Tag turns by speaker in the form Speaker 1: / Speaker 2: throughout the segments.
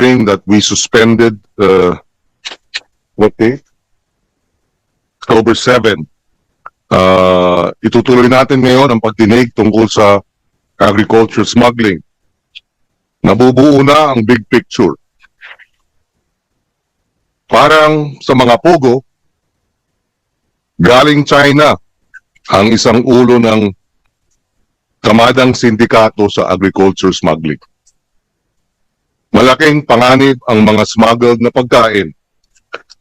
Speaker 1: hearing that we suspended, uh, what day? October 7. Uh, itutuloy natin ngayon ang pagdinig tungkol sa agriculture smuggling. Nabubuo na ang big picture. Parang sa mga pogo, galing China ang isang ulo ng kamadang sindikato sa agriculture smuggling. Malaking panganib ang mga smuggled na pagkain.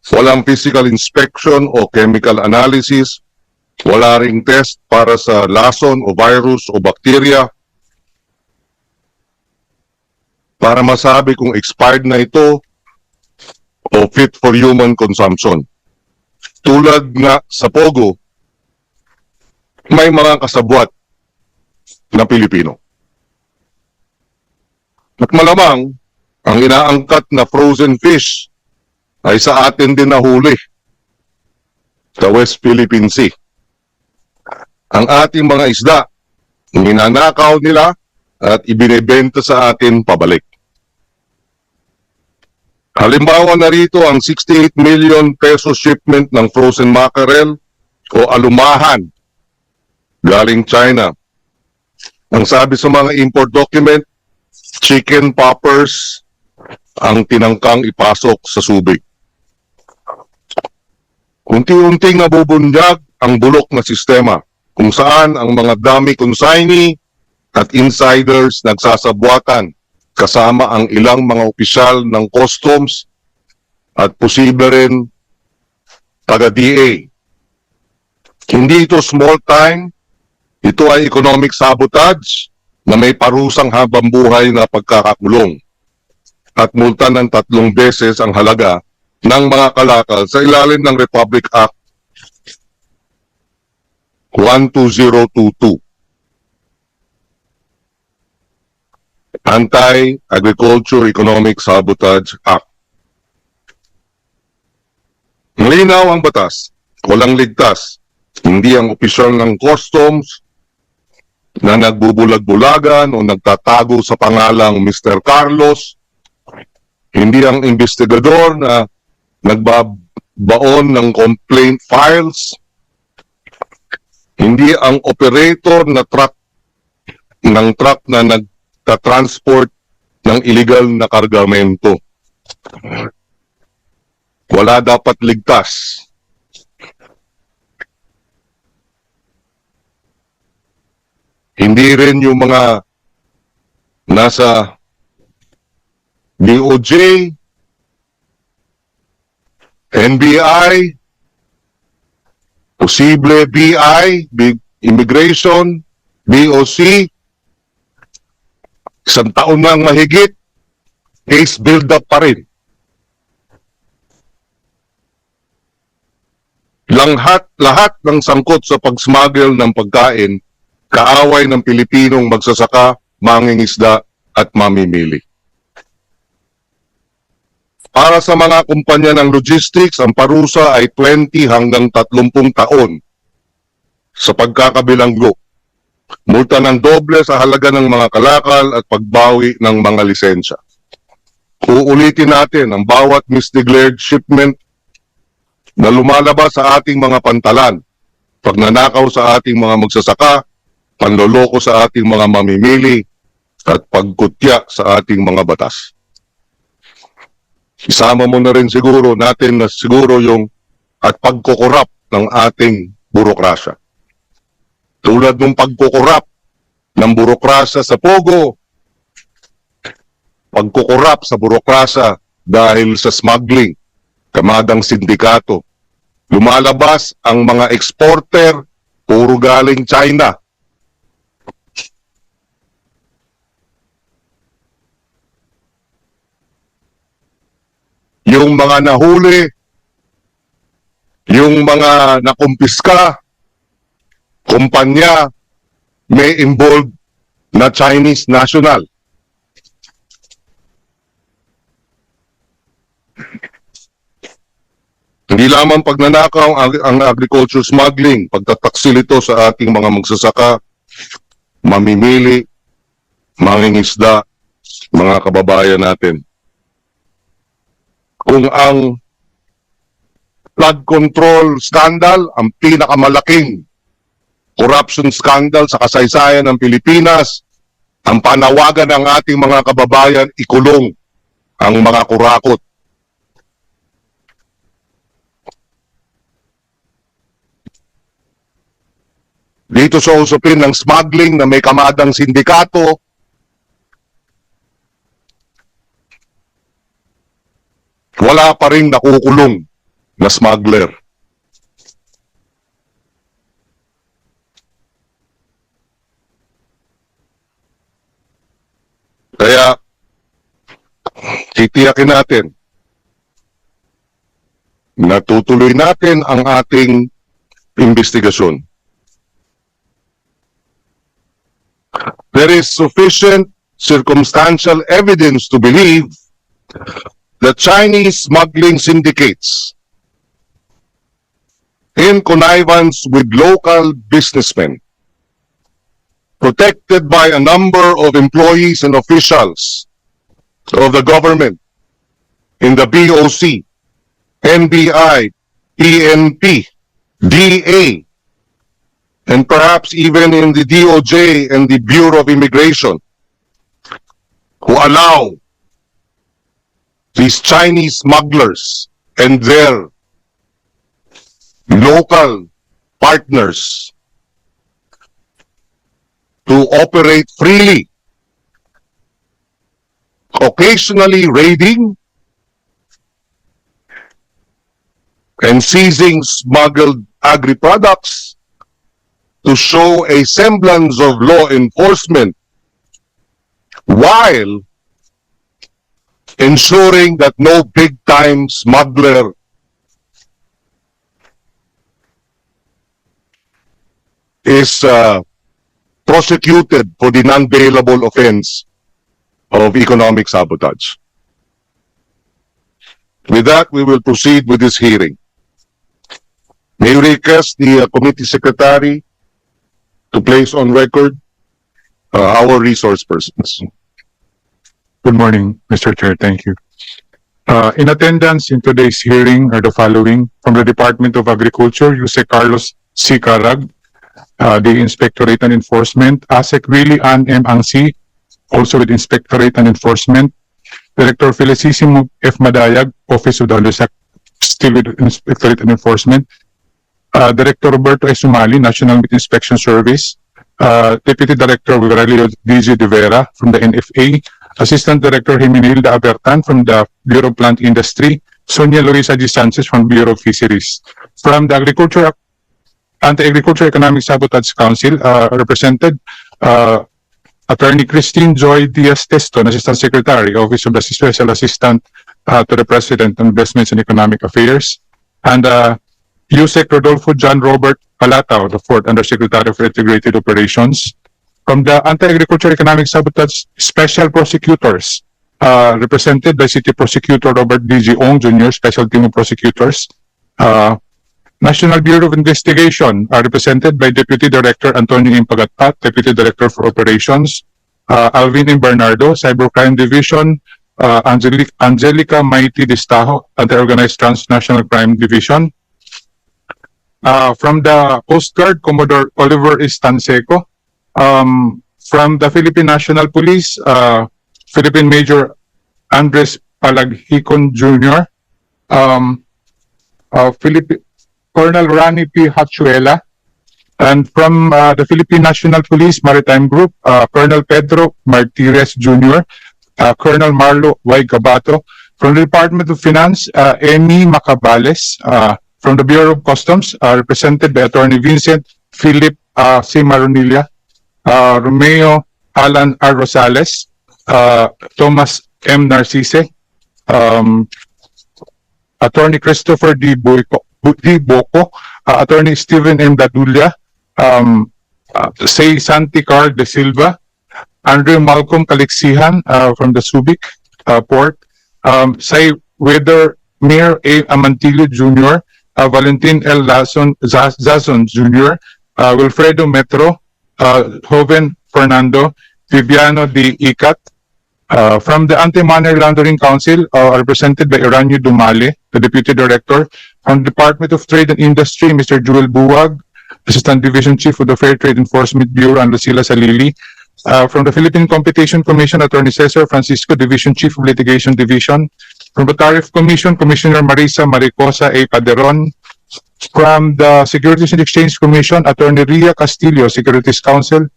Speaker 1: Walang physical inspection o chemical analysis, wala ring test para sa lason o virus o bakterya para masabi kung expired na ito o fit for human consumption. Tulad nga sa Pogo, may mga kasabwat na Pilipino. At malamang, ang inaangkat na frozen fish ay sa atin din nahuli sa West Philippine Sea. Ang ating mga isda, ninanakaw nila at ibinebenta sa atin pabalik. Halimbawa na rito ang 68 million peso shipment ng frozen mackerel o alumahan galing China. Ang sabi sa mga import document, chicken poppers ang tinangkang ipasok sa subig. Unti-unting nabubunyag ang bulok na sistema kung saan ang mga dami consignee at insiders nagsasabwatan kasama ang ilang mga opisyal ng customs at posible rin taga-DA. Hindi ito small time, ito ay economic sabotage na may parusang habang buhay na pagkakakulong at multa ng tatlong beses ang halaga ng mga kalakal sa ilalim ng Republic Act 12022. Anti-Agriculture Economic Sabotage Act. Malinaw ang batas, walang ligtas, hindi ang opisyal ng customs na nagbubulag-bulagan o nagtatago sa pangalang Mr. Carlos, hindi ang investigador na nagbabaon ng complaint files, hindi ang operator na truck ng truck na nagta-transport ng illegal na kargamento. Wala dapat ligtas. Hindi rin yung mga nasa DOJ, NBI, posible BI, Immigration, BOC, isang taon nang mahigit, case build-up pa rin. Langhat, lahat ng sangkot sa pag-smuggle ng pagkain, kaaway ng Pilipinong magsasaka, mangingisda at mamimili. Para sa mga kumpanya ng logistics, ang parusa ay 20 hanggang 30 taon sa pagkakabilanggo. Multa ng doble sa halaga ng mga kalakal at pagbawi ng mga lisensya. Uulitin natin ang bawat misdeclared shipment na lumalabas sa ating mga pantalan, pagnanakaw sa ating mga magsasaka, panloloko sa ating mga mamimili, at pagkutya sa ating mga batas. Isama mo na rin siguro natin na siguro yung at pagkukurap ng ating burokrasya. Tulad ng pagkukurap ng burokrasya sa Pogo, pagkukurap sa burokrasya dahil sa smuggling, kamadang sindikato, lumalabas ang mga exporter, puro galing China. Yung mga nahuli, yung mga nakumpiska, kumpanya, may involved na Chinese national. Hindi lamang pagnanakaw ang, ang agriculture smuggling, pagtataksil ito sa ating mga magsasaka, mamimili, mangingisda, mga kababayan natin. Kung ang flood control scandal, ang pinakamalaking corruption scandal sa kasaysayan ng Pilipinas, ang panawagan ng ating mga kababayan, ikulong ang mga kurakot. Dito sa usapin ng smuggling na may kamadang sindikato, wala pa rin nakukulong na smuggler. Kaya, titiyakin natin na tutuloy natin ang ating investigasyon. There is sufficient circumstantial evidence to believe the Chinese smuggling syndicates. In connivance with local businessmen. Protected by a number of employees and officials of the government. In the BOC, NBI, PNP, DA, and perhaps even in the DOJ and the Bureau of Immigration, who allow these Chinese smugglers and their local partners to operate freely, occasionally raiding and seizing smuggled agri-products to show a semblance of law enforcement while ensuring that no big-time smuggler is uh, prosecuted for the non-bailable offense of economic sabotage. With that, we will proceed with this hearing. May we request the uh, committee secretary to place on record uh, our resource persons.
Speaker 2: Good morning, Mr. Chair. Thank you. Uh, in attendance in today's hearing are the following from the Department of Agriculture, Jose Carlos C. Carag, uh, the Inspectorate and Enforcement, ASEC Willie Ann M. Angsi, also with Inspectorate and Enforcement, Director Felicissimo F. Madayag, Office of the Undersec, still with Inspectorate and Enforcement, uh, Director Roberto A. Sumali, National Meat Inspection Service, uh, Deputy Director Vivarelio DG De Vera from the NFA, Assistant Director Jimenilda Abertan from the Bureau of Plant Industry, Sonia Luisa G. Sanchez from Bureau of Fisheries. From the Agriculture Anti-Agriculture Economic Sabotage Council, uh, represented uh, Attorney Christine Joy Diaz Teston, Assistant Secretary, Office of the Special Assistant uh, to the President on Investments and Economic Affairs, and uh, USEC Rodolfo John Robert Palatao, the Fourth Undersecretary of Integrated Operations. From the Anti-Agriculture Economic Sabotage Special Prosecutors, uh, represented by City Prosecutor Robert D.G. Ong Jr., Special Team of Prosecutors. Uh, National Bureau of Investigation, are represented by Deputy Director Antonio Impagatpat, Deputy Director for Operations. Uh, Alvin M. Bernardo, Cybercrime Division. Uh, Angelica, Angelica Maiti Distajo, Anti-Organized Transnational Crime Division. Uh, from the Coast Guard, Commodore Oliver Estanseco. Um, from the Philippine National Police, uh, Philippine Major Andres Palaghicon Jr. Um, uh, Colonel Rani P. Hachuela. And from uh, the Philippine National Police Maritime Group, uh, Colonel Pedro Martires Jr., uh, Colonel Marlo Y. Gabato. From the Department of Finance, uh, Amy Macabales. Uh, from the Bureau of Customs, uh, represented by Attorney Vincent Philip uh, C. Maronilla, uh, Romeo Alan R. Rosales, uh, Thomas M. Narcisse, um, Attorney Christopher D. Boyko, D. Boko, uh, Attorney Stephen M. Dadulia, um, uh, Say Santicar de Silva, Andrew Malcolm Kalixihan uh, from the Subic uh, Port, um, Say Weather Mayor A. Amantillo Jr., uh, Valentin L. Lason, Zazon Jr., uh, Wilfredo Metro, uh, Joven Fernando, Viviano de Icat, Uh, from the Anti-Money Laundering Council, uh, represented by Eranio Dumale, the Deputy Director. From the Department of Trade and Industry, Mr. Joel Buwag, Assistant Division Chief of the Fair Trade Enforcement Bureau, and Lucila Salili. Uh, from the Philippine Competition Commission, Attorney Cesar Francisco, Division Chief of Litigation Division. From the Tariff Commission, Commissioner Marisa Maricosa A. Paderon. From the Securities and Exchange Commission, Attorney Ria Castillo, Securities Counsel.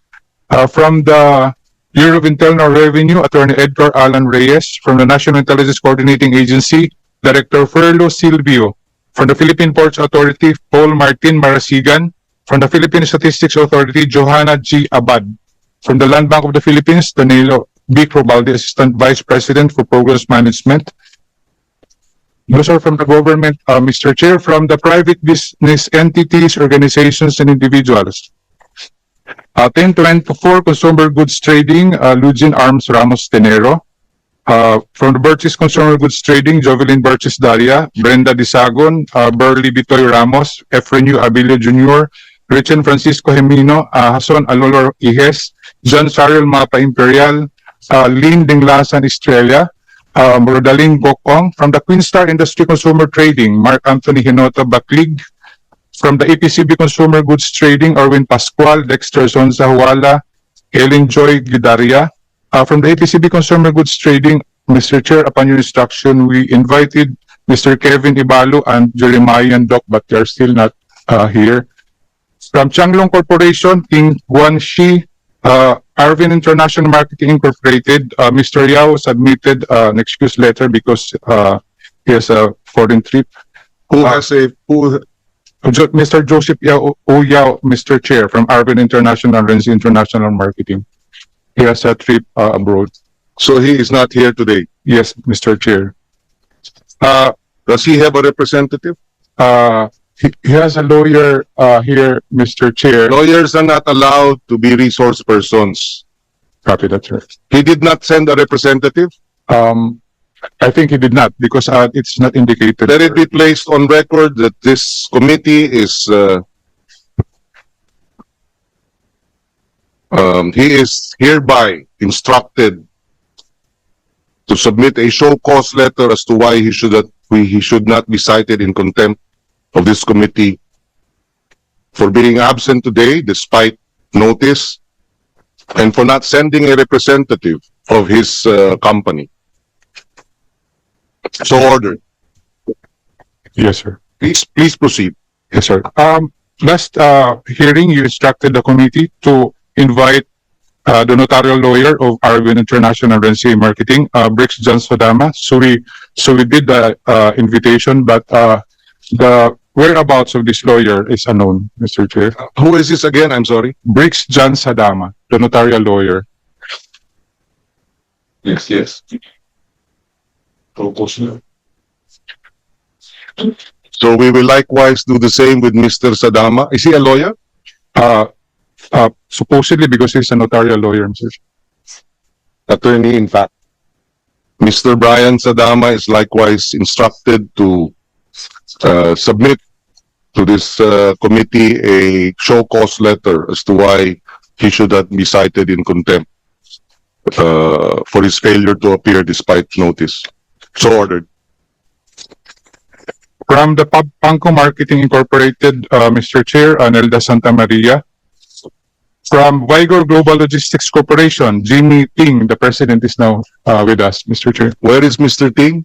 Speaker 2: Uh, from the Bureau of Internal Revenue, Attorney Edgar Alan Reyes. From the National Intelligence Coordinating Agency, Director Ferlo Silvio. From the Philippine Ports Authority, Paul Martin Marasigan. From the Philippine Statistics Authority, Johanna G. Abad. From the Land Bank of the Philippines, Danilo B. Crobalde, Assistant Vice President for Programs Management. Those are from the government, uh, Mr. Chair, from the private business entities, organizations, and individuals. Uh, ten twenty-four Consumer Goods Trading, uh, Lugin Arms Ramos Tenero. Uh, from the Burgess Consumer Goods Trading, Jovelyn Burgess Daria, Brenda Disagon, uh, Burley Bitoy Ramos, Efrenio Abilio Jr., Richard Francisco Gemino, uh, Hason Alolor Ihes, John Sarel Mapa Imperial, uh, Lynn Dinglasan Estrella, um, Rodaling Gokong, from the Queenstar Industry Consumer Trading, Mark Anthony Hinota Baklig, from the APCB Consumer Goods Trading, Erwin Pascual, Dexter Zonza Huala, Ellen Joy Gidaria. Uh, from the APCB Consumer Goods Trading, Mr. Chair, upon your instruction, we invited Mr. Kevin Ibalo and Jeremiah and Doc, but they're still not uh, here. From Changlong Corporation, King Guan Shi, uh, Arvin International Marketing Incorporated, uh, Mr. Yao submitted uh, an excuse letter because uh, he has a foreign trip.
Speaker 1: Who
Speaker 2: Uh,
Speaker 1: has a, who,
Speaker 2: Jo- Mr. Joseph Yao, O Yao, Mr. Chair, from Arvin International and International Marketing. He has a trip uh, abroad.
Speaker 1: so he is not here today.
Speaker 2: Yes, Mr. Chair. Uh,
Speaker 1: Does he have a representative?
Speaker 2: uh, he, he has a lawyer, uh, here, Mr. Chair.
Speaker 1: Lawyers are not allowed to be resource persons.
Speaker 2: Copy that, sir.
Speaker 1: He did not send a representative.
Speaker 2: Um, I think he did not because, uh, it's not indicated.
Speaker 1: Let it be placed on record that this committee is, uh, um, he is hereby instructed to submit a show cause letter as to why he should not, he should not be cited in contempt of this committee for being absent today despite notice and for not sending a representative of his, uh, company. So ordered.
Speaker 2: Yes, sir.
Speaker 1: Please, please proceed.
Speaker 2: Yes, sir. Um, last, uh, hearing, you instructed the committee to invite, uh, the notarial lawyer of Arvin International and CA Marketing, uh, Briggs John Sodama. So we, so we did the, uh, invitation, but, uh, the whereabouts of this lawyer is unknown, Mr. Chair.
Speaker 1: Who is this again? I'm sorry.
Speaker 2: Briggs John Sadama, the notarial lawyer.
Speaker 1: Yes, yes. So we will likewise do the same with Mr. Sadama. Is he a lawyer?
Speaker 2: Uh, uh, supposedly because he's a notarial lawyer, Mr. Chair.
Speaker 1: Attorney, in fact. Mr. Brian Sadama is likewise instructed to uh, submit to this uh, committee a show cause letter as to why he should not be cited in contempt uh, for his failure to appear despite notice. So ordered.
Speaker 2: From the Pub Panco Marketing Incorporated, uh, Mr. Chair, Anelda Santa Maria. From Vigor Global Logistics Corporation, Jimmy Ting, the president is now, uh, with us, Mr. Chair.
Speaker 1: Where is Mr. Ting?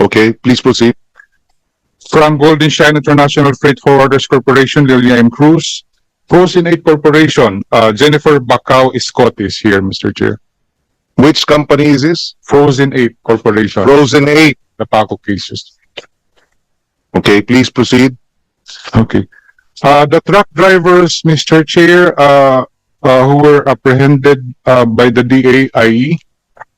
Speaker 1: Okay, please proceed.
Speaker 2: From Golden Shine International Freight Forwarders Corporation, Lilia M. Cruz. Frozen Eight Corporation, uh, Jennifer Bacau Scott is here, Mr. Chair.
Speaker 1: Which company is this?
Speaker 2: Frozen Eight Corporation,
Speaker 1: Frozen 8.
Speaker 2: the Paco cases.
Speaker 1: Okay, please proceed.
Speaker 2: Okay. Uh, the truck drivers, Mr. Chair, uh, uh, who were apprehended, uh, by the DAIE,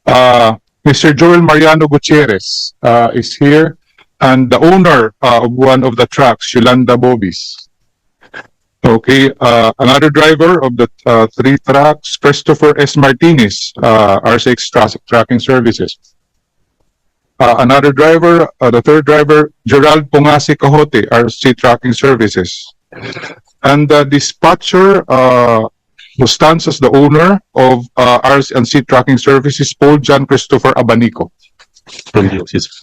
Speaker 2: uh, Mr. Joel Mariano Gutierrez, uh, is here, and the owner, uh, of one of the trucks, Yolanda Bobis. Okay, uh, another driver of the, uh, three trucks, Christopher S. Martinez, uh, R6 Traffic Tracking Services. Uh, another driver, uh, the third driver, Gerald Pongasi Cahote, RC Tracking Services. And the dispatcher, uh, stands as the owner of uh, Tracking Services, Paul John Christopher Abanico.
Speaker 3: the office.